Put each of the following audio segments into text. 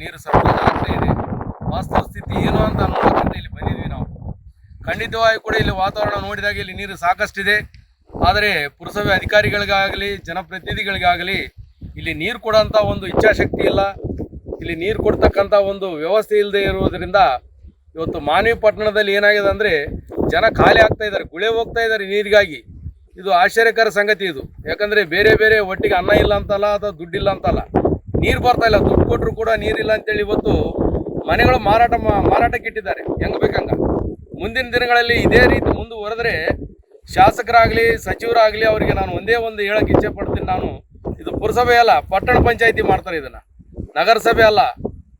ನೀರು ಸರಬರಾಜು ಆಗ್ತಾ ಇದೆ. ವಾಸ್ತವ ಸ್ಥಿತಿ ಏನು ಅಂತ ನೋಡೋಕ್ಕಂತ ಇಲ್ಲಿ ಬಂದಿದ್ವಿ ನಾವು. ಖಂಡಿತವಾಗಿ ಕೂಡ ಇಲ್ಲಿ ವಾತಾವರಣ ನೋಡಿದಾಗ ಇಲ್ಲಿ ನೀರು ಸಾಕಷ್ಟಿದೆ. ಆದರೆ ಪುರಸಭೆ ಅಧಿಕಾರಿಗಳಿಗಾಗಲಿ, ಜನಪ್ರತಿನಿಧಿಗಳಿಗಾಗಲಿ ಇಲ್ಲಿ ನೀರು ಕೊಡೋಂಥ ಒಂದು ಇಚ್ಛಾಶಕ್ತಿ ಇಲ್ಲ. ಇಲ್ಲಿ ನೀರು ಕೊಡ್ತಕ್ಕಂಥ ಒಂದು ವ್ಯವಸ್ಥೆ ಇಲ್ಲದೆ ಇರುವುದರಿಂದ ಇವತ್ತು ಮಾನವಿ ಪಟ್ಟಣದಲ್ಲಿ ಏನಾಗಿದೆ ಅಂದರೆ ಜನ ಖಾಲಿ ಆಗ್ತಾ ಇದ್ದಾರೆ, ಗುಳೆ ಹೋಗ್ತಾ ಇದ್ದಾರೆ ನೀರಿಗಾಗಿ. ಇದು ಆಶ್ಚರ್ಯಕರ ಸಂಗತಿ ಇದು. ಯಾಕಂದರೆ ಬೇರೆ ಬೇರೆ ಒಟ್ಟಿಗೆ ಅನ್ನ ಇಲ್ಲ ಅಂತಲ್ಲ ಅಥವಾ ದುಡ್ಡಿಲ್ಲ ಅಂತಲ್ಲ. ನೀರು ಬರ್ತಾ ಇಲ್ಲ, ದುಡ್ಡು ಕೊಟ್ಟರು ಕೂಡ ನೀರಿಲ್ಲ ಅಂತೇಳಿ ಇವತ್ತು ಮನೆಗಳು ಮಾರಾಟ ಮಾರಾಟಕ್ಕೆ ಇಟ್ಟಿದ್ದಾರೆ. ಹೆಂಗ್ ಬೇಕಂಗ? ಮುಂದಿನ ದಿನಗಳಲ್ಲಿ ಇದೇ ರೀತಿ ಮುಂದುವರೆದ್ರೆ ಶಾಸಕರಾಗಲಿ, ಸಚಿವರಾಗಲಿ ಅವರಿಗೆ ನಾನು ಒಂದೇ ಒಂದು ಹೇಳಕ್ಕೆ ಇಚ್ಛೆ ಪಡ್ತೀನಿ ನಾನು. ಇದು ಪುರಸಭೆ ಅಲ್ಲ, ಪಟ್ಟಣ ಪಂಚಾಯಿತಿ ಮಾಡ್ತಾರೆ ಇದನ್ನ. ನಗರಸಭೆ ಅಲ್ಲ,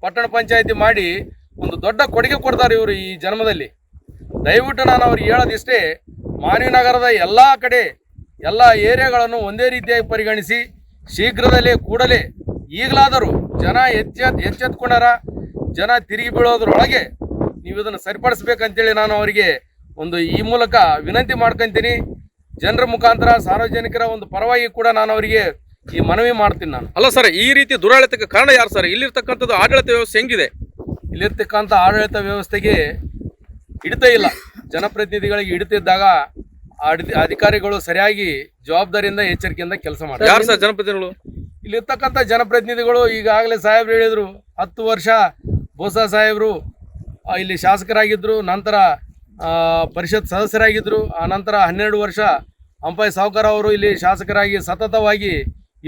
ಪಟ್ಟಣ ಪಂಚಾಯಿತಿ ಮಾಡಿ ಒಂದು ದೊಡ್ಡ ಕೊಡುಗೆ ಕೊಡ್ತಾರೆ ಇವರು ಈ ಜನ್ಮದಲ್ಲಿ. ದಯವಿಟ್ಟು ನಾನು ಅವ್ರಿಗೆ ಹೇಳೋದಿಷ್ಟೇ, ಮಾನವಿ ನಗರದ ಎಲ್ಲ ಕಡೆ ಎಲ್ಲ ಏರಿಯಾಗಳನ್ನು ಒಂದೇ ರೀತಿಯಾಗಿ ಪರಿಗಣಿಸಿ, ಶೀಘ್ರದಲ್ಲೇ ಕೂಡಲೇ ಈಗಲಾದರೂ ಜನ ಎಚ್ಚೆತ್ ಎಚ್ಚೆತ್ಕೊಂಡಾರ ಜನ ತಿರುಗಿ ಬೀಳೋದ್ರೊಳಗೆ ನೀವು ಇದನ್ನು ಸರಿಪಡಿಸ್ಬೇಕಂತೇಳಿ ನಾನು ಅವರಿಗೆ ಒಂದು ಈ ಮೂಲಕ ವಿನಂತಿ ಮಾಡ್ಕೊತೀನಿ. ಜನರ ಮುಖಾಂತರ ಸಾರ್ವಜನಿಕರ ಒಂದು ಪರವಾಗಿ ಕೂಡ ನಾನು ಅವರಿಗೆ ಈ ಮನವಿ ಮಾಡ್ತೀನಿ ನಾನು. ಅಲ್ಲ ಸರ್ ಈ ರೀತಿ ದುರಾಡಳಿತಕ್ಕೆ ಕಾರಣ ಯಾರು ಸರ್? ಇಲ್ಲಿರ್ತಕ್ಕಂಥದ್ದು ಆಡಳಿತ ವ್ಯವಸ್ಥೆ ಹೆಂಗಿದೆ? ಇಲ್ಲಿರ್ತಕ್ಕಂಥ ಆಡಳಿತ ವ್ಯವಸ್ಥೆಗೆ ಹಿಡಿತಾ ಇಲ್ಲ. ಜನಪ್ರತಿನಿಧಿಗಳಿಗೆ ಹಿಡಿತಿದ್ದಾಗ ಅಧಿಕಾರಿಗಳು ಸರಿಯಾಗಿ ಜವಾಬ್ದಾರಿಯಿಂದ ಎಚ್ಚರಿಕೆಯಿಂದ ಕೆಲಸ ಮಾಡ್ತಾರೆ. ಯಾರು ಸರ್ ಜನಪ್ರತಿನಿಧಿಗಳು? ಇಲ್ಲಿರ್ತಕ್ಕಂಥ ಜನಪ್ರತಿನಿಧಿಗಳು ಈಗಾಗಲೇ ಸಾಹೇಬ್ರು ಹೇಳಿದರು, ಹತ್ತು ವರ್ಷ ಬೋಸಾ ಸಾಹೇಬರು ಇಲ್ಲಿ ಶಾಸಕರಾಗಿದ್ದರು ನಂತರ ಪರಿಷತ್ ಸದಸ್ಯರಾಗಿದ್ದರು ಆ ನಂತರ ಹನ್ನೆರಡು ವರ್ಷ ಅಂಪಾಯಿ ಸಾವುಕಾರ ಅವರು ಇಲ್ಲಿ ಶಾಸಕರಾಗಿ ಸತತವಾಗಿ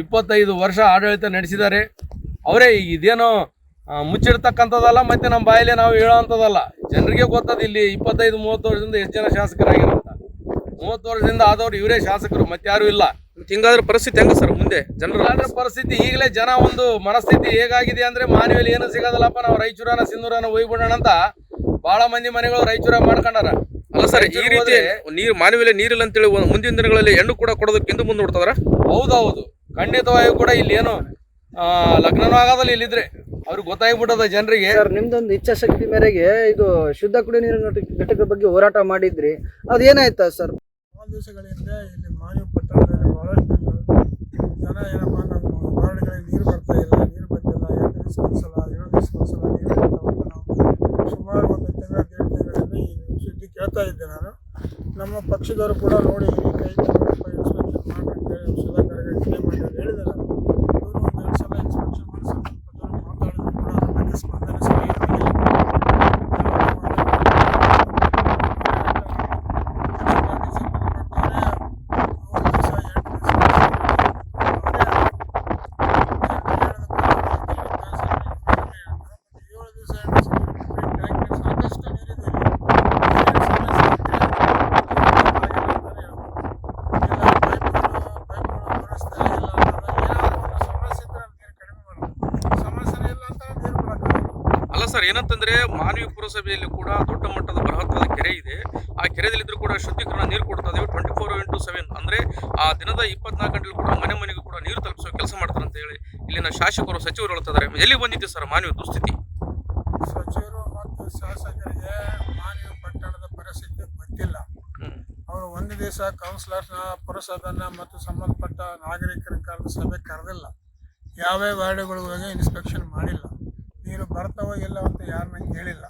ಇಪ್ಪತ್ತೈದು ವರ್ಷ ಆಡಳಿತ ನಡೆಸಿದ್ದಾರೆ. ಅವರೇ ಇದೇನು ಮುಚ್ಚಿಡ್ತಕ್ಕಂಥದ್ದಲ್ಲ, ಮತ್ತು ನಮ್ಮ ಬಾಯಲ್ಲಿ ನಾವು ಹೇಳೋವಂಥದ್ದಲ್ಲ. ಜನರಿಗೆ ಗೊತ್ತದ ಇಲ್ಲಿ ಇಪ್ಪತ್ತೈದು, ಮೂವತ್ತು ವರ್ಷದಿಂದ ಎಷ್ಟು ಜನ ಶಾಸಕರಾಗಿರೋ ಅಂತ ಮೂವತ್ತು ವರ್ಷದಿಂದ ಆದವರು ಇವರೇ ಶಾಸಕರು ಮತ್ತಾರೂ ಇಲ್ಲ. ಹಿಂಗಾದ್ರೆ ಪರಿಸ್ಥಿತಿ ಹೆಂಗ ಸರ್ ಮುಂದೆ ಜನರ? ಪರಿಸ್ಥಿತಿ ಈಗಲೇ ಜನ ಒಂದು ಮನಸ್ಥಿತಿ ಹೇಗಾಗಿದೆ ಅಂದ್ರೆ ಮಾನವಿಯಲ್ಲಿ ಏನು ಸಿಗೋದಲ್ಲಪ್ಪ ನಾವು ರಾಯಚೂರನ ಸಿಂಧೂರನ ಹೋಗ್ಬಿಡೋಣ ಅಂತ ಬಹಳ ಮಂದಿ ಮನೆಗಳು ರಾಯಚೂರ ಮಾಡ್ಕೊಂಡಾರ. ಅಲ್ಲ ಸರ್ ಈ ರೀತಿ ನೀರು ಮಾನವಿಯಲ್ಲಿ ನೀರಿಲ್ಲ ಅಂತೇಳಿ ಮುಂದಿನ ದಿನಗಳಲ್ಲಿ ಹೆಣ್ಣು ಕೂಡ ಕೊಡೋದಕ್ಕೆ ಹಿಂದೆ ಮುಂದೆ ನೋಡ್ತದ್ರ ಹೌದೌದು. ಖಂಡಿತವಾಗಿ ಕೂಡ ಇಲ್ಲಿ ಏನು ಆ, ಲಗ್ನನೂ ಆಗೋದಲ್ಲ ಇಲ್ಲಿದ್ರೆ. ಅವ್ರಿಗೆ ಗೊತ್ತಾಗ್ಬಿಟ್ಟದ ಜನರಿಗೆ. ಸರ್ ನಿಮ್ದೊಂದು ಇಚ್ಛಾಶಕ್ತಿ ಮೇರೆಗೆ ಇದು ಶುದ್ಧ ಕುಡಿಯುವ ನೀರಿನ ಘಟಕ- ಘಟಕದ ಬಗ್ಗೆ ಹೋರಾಟ ಮಾಡಿದ್ರಿ. ಅದೇನಾಯ್ತ ಸರ್? ದಿವಸಗಳಿಂದ ಇಲ್ಲಿ ಮಾನವ ಪಟ್ಟಣದಲ್ಲಿ ಬಹಳಷ್ಟು ಜನ ಏನಪ್ಪ ನಮ್ಮ ವಾರ್ಡ್ಗಳಿಗೆ ನೀರು ಬರ್ತಾ ಇಲ್ಲ ನೀರು ಬಂದಿಲ್ಲ ಎರಡು ದಿವಸಕ್ಕೊಂದ್ಸಲ ಏಳು ದಿವಸಕ್ಕೊಂದ್ಸಲ ನೀರು ಬರ್ತಾವಂತ ನಾವು ಸುಮಾರು ಒಂದು ತಿಂಗಳ ಎರಡು ತಿಂಗಳಿಂದ ಈ ಸುದ್ದಿ ಕೇಳ್ತಾ ಇದ್ದೆ ನಾನು ಪಕ್ಷದವರು ಕೂಡ ನೋಡಿ ಈ ಕೈ ತಗೊಂಡಪ್ಪ ಇನ್ಸ್ಪೆಕ್ಷನ್ ಮಾಡಂತೇಳಿ ಸುಧಾಕರ್ಗೆ ಇಟ್ಟಿ ಮಾಡಿ ಅಂತ ಹೇಳಿದೆ ನಾನು ಇವರು ಒಂದು ಎರಡು ಸಲ ಇನ್ಸ್ಪೆಕ್ಷನ್ ಮಾಡಿ ಸಂಬಂಧಪಟ್ಟವರು ಮಾತಾಡಿದ್ರು ಕೂಡ ನಮಗೆ ಸ್ಪಂದನೆ ಸರಿಯಾಗಿರಲಿಲ್ಲ ಸಮಸ್ಯೆ ಇಲ್ಲ ಅಂತ ನೀರು ಕೊಡಕ್ಕಾಗಲ್ಲ ಅಲ್ಲ ಸರ್ ಏನಂತಂದ್ರೆ ಮಾನವಿ ಪುರಸಭೆಯಲ್ಲಿ ಕೂಡ ದೊಡ್ಡ ಮಟ್ಟದ ಬೃಹತ್ತಾದ ಕೆರೆ ಇದೆ. ಆ ಕೆರೆಯಲ್ಲಿದ್ದರೂ ಕೂಡ ಶುದ್ಧೀಕರಣ ನೀರು ಕೊಡ್ತಾ ಇದ್ದೇವೆ. ಟ್ವೆಂಟಿ ಫೋರ್ ಇಂಟು ಸೆವೆನ್ ಅಂದ್ರೆ ಆ ದಿನದ ಇಪ್ಪತ್ನಾಲ್ಕು ಗಂಟೆಲಿ ಕೂಡ ಮನೆ ಮನೆಗೂ ಕೂಡ ನೀರು ತಲುಪಿಸೋ ಕೆಲಸ ಮಾಡ್ತಾರೆ ಅಂತ ಹೇಳಿ ಇಲ್ಲಿನ ಶಾಸಕರು ಸಚಿವರು ಹೇಳ್ತಿದ್ದಾರೆ ಎಲ್ಲಿ ಬಂದಿದೆ ಸರ್ ಮಾನವ ದುಸ್ಥಿತಿ? ಸಚಿವರು ಮತ್ತು ಶಾಸಕರಿಗೆ ಮಾನವ ಪಟ್ಟಣದ ಪರಿಸ್ಥಿತಿ ಗೊತ್ತಿಲ್ಲ. ಅವರು ಒಂದು ದಿವಸ ದಿವಸ ಕೌನ್ಸಿಲರ್ನ ಪುರಸಭೆನ ಮತ್ತು ಸಂಬಂಧಪಟ್ಟ ನಾಗರಿಕರ ಕರೆದು ಸಭೆ ಕರೆದಿಲ್ಲ. ಯಾವ್ಯಾವ ವಾರ್ಡ್ಗಳಿಗೆ ಇನ್ಸ್ಪೆಕ್ಷನ್ ಮಾಡಿಲ್ಲ. ಇಲ್ಲ ಅಂತ ಯಾರನ್ನ ಕೇಳಿಲ್ಲ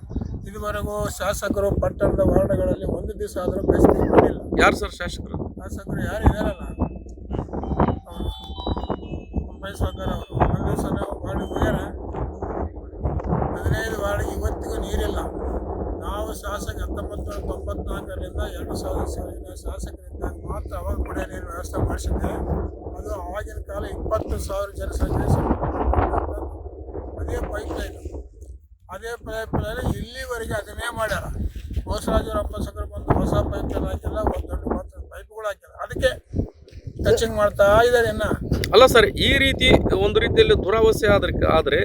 ಇದುವರೆಗೂ ಶಾಸಕರು ಪಟ್ಟಣದ ವಾರ್ಡ್ಗಳಲ್ಲಿ ಒಂದು ದಿವಸ ಆದರೂ ಬೇಸಿಗೆ ಮಾಡಿಲ್ಲ ಯಾರು ಸರ್ ಶಾಸಕರು? ಶಾಸಕರು ಯಾರು ಇದಾರಲ್ಲ? ಬಯಸ್ಬೇಕಾರೆ ಅವರು. ಒಂದು ದಿವಸ ನಾವು ವಾರ್ಡಿಗೆ ಹೋಗ್ಯಾರ. ಹದಿನೈದು ವಾರ್ಡಿಗೆ ಇವತ್ತಿಗೂ ನೀರಿಲ್ಲ. ನಾವು ಶಾಸಕ ಹತ್ತೊಂಬತ್ತು ನೂರ ತೊಂಬತ್ನಾಲ್ಕರಿಂದ ಎರಡು ಸಾವಿರದ ಸಾವಿರ ಶಾಸಕರಿದ್ದಾಗ ಮಾತ್ರ ಅವಾಗ ಕುಡಿಯೋ ನೀರು ವ್ಯವಸ್ಥೆ ಮಾಡಿಸಿದ್ದೆ. ಅದು ಆವಾಗಿನ ಕಾಲ ಇಪ್ಪತ್ತು ಸಾವಿರ ಜನಸಂಖ್ಯೆ. ಅದೇ ಪೈಪ್ ಲೈನ್ ಅದೇ ಪೈಪ್ ಲೈನ್ ಇಲ್ಲಿವರೆಗೆ ಅದನ್ನೇ ಮಾಡ್ಯಾರ. ಹೊಸರಾಜರ ಅಪ್ಪಸಕರು ಬಂದು ಹೊಸ ಪೈಪ್ ಲೈನ್ ಹಾಕಿಲ್ಲ ಒಂದು ದೊಡ್ಡ ಮಾತ್ರ ಪೈಪ್ಗಳು ಹಾಕಿಲ್ಲ. ಅದಕ್ಕೆ ಟಚಿಂಗ್ ಮಾಡ್ತಾ ಇದ್ದಾರೆ ಇನ್ನ. ಅಲ್ಲ ಸರ್ ಈ ರೀತಿ ಒಂದು ರೀತಿಯಲ್ಲಿ ದುರಾವಸ್ಥೆ ಆದ್ರೆ ಆದರೆ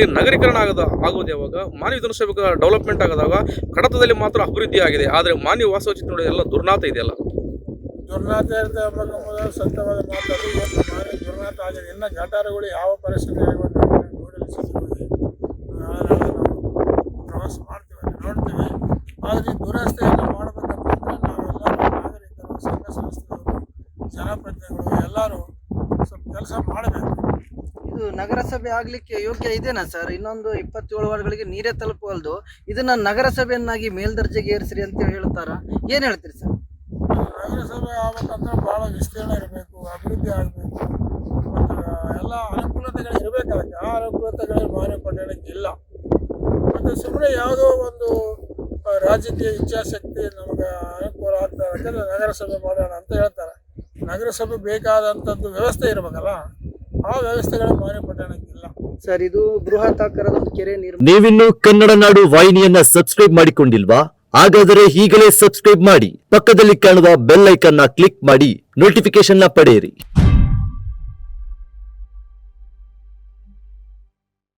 ಈ ನಗರೀಕರಣ ಆಗದ ಆಗೋದು ಯಾವಾಗ? ಮಾನವ ವಿಧಾನಸಭೆ ಡೆವಲಪ್ಮೆಂಟ್ ಆಗದಾಗ ಕಡತದಲ್ಲಿ ಮಾತ್ರ ಅಭಿವೃದ್ಧಿ ಆಗಿದೆ. ಆದರೆ ಮಾನವ ವಾಸೋಚಿತ ನೋಡಿ ಎಲ್ಲ ದುರ್ನಾತ ಇದೆಯಲ್ಲ ದುರ್ನಾಥ ಇರುತ್ತೆ ಮೊದಲು ಸತ್ಯವಾದ ಮಾತಾಡಿ ದುರ್ನಾಥ ಆಗಿದೆ. ಇನ್ನ ಗಟಾರಗಳು ಯಾವ ಪರಿಸ್ಥಿತಿ ಆದರೆ ದುರಸ್ತಿಯನ್ನು ಮಾಡಬೇಕಂತಂದ್ರೆ ನಾವೆಲ್ಲರೂ ನಾಗರಿಕರು ಸಂಘ ಸಂಸ್ಥೆಗಳು ಜನಪ್ರತಿನಿಧಿಗಳು ಎಲ್ಲರೂ ಸ್ವಲ್ಪ ಕೆಲಸ ಮಾಡಬೇಕು. ಇದು ನಗರಸಭೆ ಆಗಲಿಕ್ಕೆ ಯೋಗ್ಯ ಇದೆನಾ ಸರ್? ಇನ್ನೊಂದು ಇಪ್ಪತ್ತೇಳು ವಾರ್ಡ್ಗಳಿಗೆ ನೀರೇ ತಲುಪವಲ್ದು. ಇದನ್ನು ನಗರಸಭೆಯನ್ನಾಗಿ ಮೇಲ್ದರ್ಜೆಗೆ ಏರಿಸ್ರಿ ಅಂತ ಹೇಳ್ತಾರ? ಏನು ಹೇಳ್ತೀರಿ ಸರ್? ನಗರಸಭೆ ಆಗ್ಬೇಕಂದ್ರೆ ಭಾಳ ವಿಸ್ತೀರ್ಣ ಇರಬೇಕು ಅಭಿವೃದ್ಧಿ ಆಗಬೇಕು. ಮತ್ತು ಎಲ್ಲ ಅನುಕೂಲತೆಗಳು ಇರಬೇಕು ಅದಕ್ಕೆ. ಆ ಅನುಕೂಲತೆಗಳು ಮಾರಿಕೊಂಡಿಲ್ಲ ಇಲ್ಲ ಮತ್ತು ಸುಮ್ಮನೆ ಯಾವುದೋ ಒಂದು ರಾಜಕೀಯ ಇಚ್ಛಾಶಕ್ತಿ ನಮಗೆ ಅನುಕೂಲ ಆಗ್ತದೆ ಯಾಕಂದ್ರೆ ನಗರಸಭೆ ಮಾಡೋಣ ಅಂತ ಹೇಳ್ತಾರೆ. ನಗರಸಭೆ ಬೇಕಾದಂಥದ್ದು ವ್ಯವಸ್ಥೆ ಇರಬೇಕಲ್ಲ ಆ ವ್ಯವಸ್ಥೆಗಳು ಮಾರಿ ಪಟ್ಟಣಕ್ಕಿಲ್ಲ ಸರ್ ಇದು ಬೃಹತ್ ಆಕಾರದ ಒಂದು ಕೆರೆ ನೀರು ನೀವಿನ್ನು ಕನ್ನಡ ನಾಡು ವಾಹಿನಿಯನ್ನ ಸಬ್ಸ್ಕ್ರೈಬ್ ಮಾಡಿಕೊಂಡಿಲ್ವಾ? ಹಾಗಾದರೆ ಈಗಲೇ ಸಬ್ಸ್ಕ್ರೈಬ್ ಮಾಡಿ ಪಕ್ಕದಲ್ಲಿ ಕಾಣುವ ಬೆಲ್ ಐಕನ್ನ ಕ್ಲಿಕ್ ಮಾಡಿ ನೋಟಿಫಿಕೇಶನ್ನ ಪಡೆಯಿರಿ.